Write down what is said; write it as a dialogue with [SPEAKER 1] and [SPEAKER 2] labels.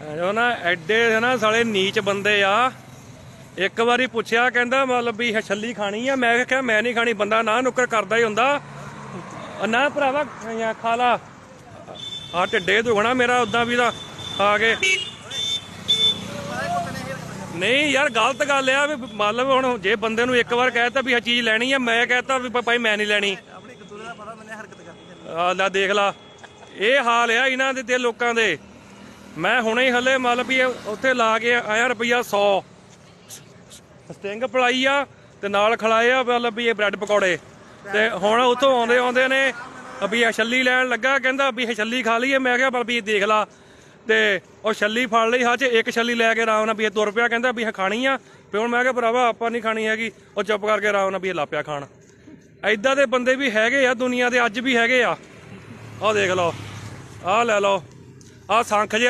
[SPEAKER 1] ਉਹ ਨਾ ਐਡੇ ਨਾ ਸਾਲੇ ਨੀਚ ਬੰਦੇ ਆ। ਇੱਕ ਵਾਰੀ ਪੁੱਛਿਆ ਕਹਿੰਦਾ ਮਤਲਬ ਵੀ ਛੱਲੀ ਖਾਣੀ ਆ। ਮੈਂ ਕਿਹਾ ਮੈਂ ਨਹੀਂ ਖਾਣੀ ਬੰਦਾ ਨਾ ਨੁੱਕਰ ਕਰਦਾ ਹੀ ਹੁੰਦਾ। ਆ ਨਾ ਭਰਾਵਾ ਖਾ ਲਾ। ਆ ਢਿੱਡੇ ਦੁਖਣਾ ਮੇਰਾ ਉਦਾਂ ਵੀ ਦਾ ਖਾ ਕੇ। ਨਹੀਂ ਯਾਰ ਗਲਤ ਗੱਲ ਆ ਵੀ ਮਤਲਬ ਹੁਣ ਜੇ ਬੰਦੇ ਨੂੰ ਇੱਕ ਵਾਰ ਕਹਿਤਾ ਵੀ ਇਹ ਚੀਜ਼ ਲੈਣੀ ਆ ਮੈਂ ਕਹਿਤਾ ਵੀ ਭਾਈ ਮੈਂ ਨਹੀਂ ਲੈਣੀ।
[SPEAKER 2] ਆਪਣੀ ਕਤੂਰੇ ਦਾ ਪਤਾ ਮੈਨੇ ਹਰਕਤ ਕਰਨੀ
[SPEAKER 1] ਆ। ਲੈ ਦੇਖ ਲਾ। ਇਹ ਹਾਲ ਆ ਇਹਨਾਂ ਦੇ ਤੇ ਲੋਕਾਂ ਦੇ। ਮੈਂ ਹੁਣੇ ਹੀ ਹਲੇ ਮਤਲਬ ਵੀ ਉੱਥੇ ਲਾ ਕੇ ਆਇਆ ਰੁਪਈਆ 100 ਸਟਿੰਗ ਪਲਾਈ ਆ ਤੇ ਨਾਲ ਖਲਾਏ ਆ ਮਤਲਬ ਵੀ ਇਹ ਬ੍ਰੈਡ ਪਕੌੜੇ। ਤੇ ਹੁਣ ਉੱਥੋਂ ਆਉਂਦੇ ਆਉਂਦੇ ਨੇ ਵੀ ਇਹ ਛੱਲੀ ਲੈਣ ਲੱਗਾ, ਕਹਿੰਦਾ ਵੀ ਇਹ ਛੱਲੀ ਖਾ ਲਈਏ। ਮੈਂ ਕਿਹਾ ਪਰ ਵੀ ਦੇਖ ਲਾ। ਤੇ ਉਹ ਛੱਲੀ ਫੜ ਲਈ ਹਾਚ ਇੱਕ ਛੱਲੀ ਲੈ ਕੇ ਆਰਾਮ ਨਾਲ ਵੀ ਇਹ ਤੁਰ ਪਿਆ ਕਹਿੰਦਾ ਵੀ ਇਹ ਖਾਣੀ ਆ। ਤੇ ਹੁਣ ਮੈਂ ਕਿਹਾ, ਭਰਾਵਾ, ਆਪਾਂ ਨਹੀਂ ਖਾਣੀ ਹੈਗੀ। ਉਹ ਚੁੱਪ ਕਰਕੇ ਆਰਾਮ ਨਾਲ ਵੀ ਇਹ ਲਾਪਿਆ ਖਾਣ। ਐਦਾਂ ਦੇ ਬੰਦੇ ਵੀ ਹੈਗੇ ਆ ਦੁਨੀਆ ਦੇ, ਅੱਜ ਵੀ ਹੈਗੇ ਆ। ਆਹ ਦੇਖ ਲਓ। ਆਹ ਲੈ ਲਓ। ਆਹ ਸੰਖ ਜੇ